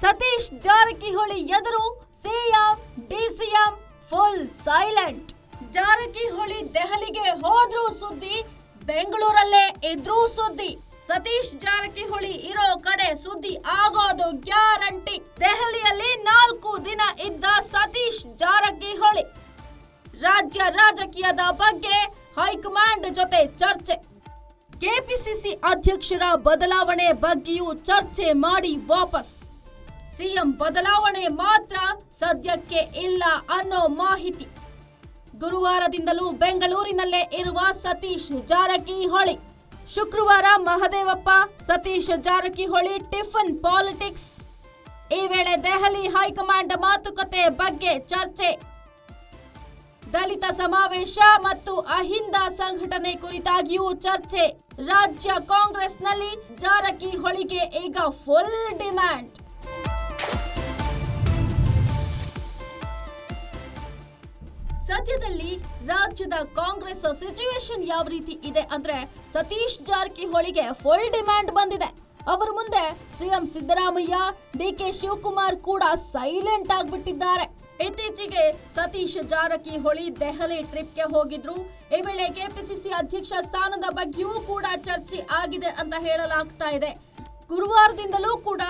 ಸತೀಶ್ ಜಾರಕಿಹೊಳಿ ಎದುರು CM, DCM full silent Jarkiholi ದೆಹಲಿಗೆ ಹೋದ್ರೂ ಸುದ್ದಿ, ಬೆಂಗಳೂರಲ್ಲೇ ಇದ್ರೂ ಸುದ್ದಿ. ಸತೀಶ್ ಜಾರಕಿಹೊಳಿ ಇರೋ ಕಡೆ ಸುದ್ದಿ ಆಗೋದು ಗ್ಯಾರಂಟಿ. ದೆಹಲಿಯಲ್ಲಿ ನಾಲ್ಕು ದಿನ ಇದ್ದ ಸತೀಶ್ ಜಾರಕಿಹೊಳಿ. ರಾಜ್ಯ ರಾಜಕೀಯದ ಬಗ್ಗೆ ಹೈಕಮಾಂಡ್ ಜೊತೆ ಚರ್ಚೆ. ಕೆಪಿಸಿಸಿ ಅಧ್ಯಕ್ಷರ ಬದಲಾವಣೆ ಬಗ್ಗೆಯೂ ಚರ್ಚೆ ಮಾಡಿ ವಾಪಸ್. ಸಿಎಂ ಬದಲಾವಣೆ ಮಾತ್ರ ಸದ್ಯಕ್ಕೆ ಇಲ್ಲ ಅನ್ನೋ ಮಾಹಿತಿ. ಗುರುವಾರದಿಂದಲೂ ಬೆಂಗಳೂರಿನಲ್ಲೇ ಇರುವ ಸತೀಶ್ ಜಾರಕಿಹೊಳಿ. ಶುಕ್ರವಾರ ಮಹದೇವಪ್ಪ, ಸತೀಶ್ ಜಾರಕಿಹೊಳಿ ಟಿಫನ್ ಪಾಲಿಟಿಕ್ಸ್. ಈ ವೇಳೆ ದೆಹಲಿ ಹೈಕಮಾಂಡ್ ಮಾತುಕತೆ ಬಗ್ಗೆ ಚರ್ಚೆ. ದಲಿತ ಸಮಾವೇಶ ಮತ್ತು ಅಹಿಂದ ಸಂಘಟನೆ ಕುರಿತಾಗಿಯೂ ಚರ್ಚೆ. ರಾಜ್ಯ ಕಾಂಗ್ರೆಸ್ನಲ್ಲಿ ಜಾರಕಿಹೊಳಿಗೆ ಈಗ ಫುಲ್ ಡಿಮ್ಯಾಂಡ್ ಸದ್ಯದಲ್ಲಿ ರಾಜ್ಯದ ಕಾಂಗ್ರೆಸ್ ಸಿಚುವೇಶನ್ ಯಾವ ರೀತಿ ಇದೆ ಅಂದ್ರೆ ಸತೀಶ್ ಜಾರಕಿಹೊಳಿಗೆ ಫುಲ್ ಡಿಮ್ಯಾಂಡ್ ಬಂದಿದೆ. ಅವರ ಮುಂದೆ CM Siddaramaiah D K Shivakumar ಕೂಡ ಸೈಲೆಂಟ್ ಆಗಿಬಿಟ್ಟಿದ್ದಾರೆ. ಇತ್ತೀಚೆಗೆ ಸತೀಶ್ ಜಾರಕಿಹೊಳಿ ದೆಹಲಿ ಟ್ರಿಪ್ಗೆ ಹೋಗಿದ್ರು. ಈ ವೇಳೆ ಕೆಪಿಸಿಸಿ ಅಧ್ಯಕ್ಷ ಸ್ಥಾನದ ಬಗ್ಗೆಯೂ ಕೂಡ ಚರ್ಚೆ ಆಗಿದೆ ಅಂತ ಹೇಳಲಾಗ್ತಾ ಇದೆ. ಗುರುವಾರದಿಂದಲೂ ಕೂಡ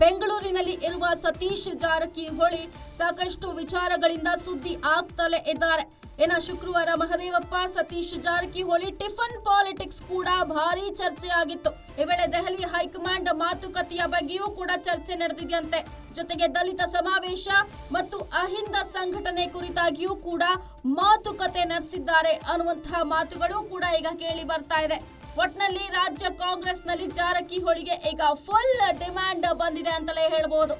ಬೆಂಗಳೂರಿನಲ್ಲಿ ಇರುವ ಸತೀಶ್ ಜಾರಕಿಹೊಳಿ ಸಾಕಷ್ಟು ವಿಚಾರಗಳಿಂದ ಸುದ್ದಿ ಆಗ್ತಲೇ ಇದ್ದಾರೆ. ಇನ್ನು ಶುಕ್ರವಾರ ಮಹದೇವಪ್ಪ, ಸತೀಶ್ ಜಾರಕಿಹೊಳಿ ಟಿಫನ್ ಪಾಲಿಟಿಕ್ಸ್ ಕೂಡ ಭಾರಿ ಚರ್ಚೆ ಆಗಿತ್ತು ಈ ವೇಳೆ ದೆಹಲಿ ಹೈಕಮಾಂಡ್ ಮಾತುಕತೆಯ ಬಗ್ಗೆಯೂ ಕೂಡ ಚರ್ಚೆ ನಡೆದಿದೆಯಂತೆ. ಜೊತೆಗೆ ದಲಿತ ಸಮಾವೇಶ ಮತ್ತು ಅಹಿಂದ ಸಂಘಟನೆ ಕುರಿತಾಗಿಯೂ ಕೂಡ ಮಾತುಕತೆ ನಡೆಸಿದ್ದಾರೆ ಅನ್ನುವಂತಹ ಮಾತುಗಳು ಕೂಡ ಈಗ ಕೇಳಿ ಬರ್ತಾ ಇದೆ. ಒಟ್ನಲ್ಲಿ ರಾಜ್ಯ ಕಾಂಗ್ರೆಸ್ನಲ್ಲಿ ಜಾರಕಿಹೊಳಿಗೆ ಈಗ ಫುಲ್ ಡಿಮ್ಯಾಂಡ್ ಬಂದಿದೆ ಅಂತಲೇ ಹೇಳ್ಬೋದು.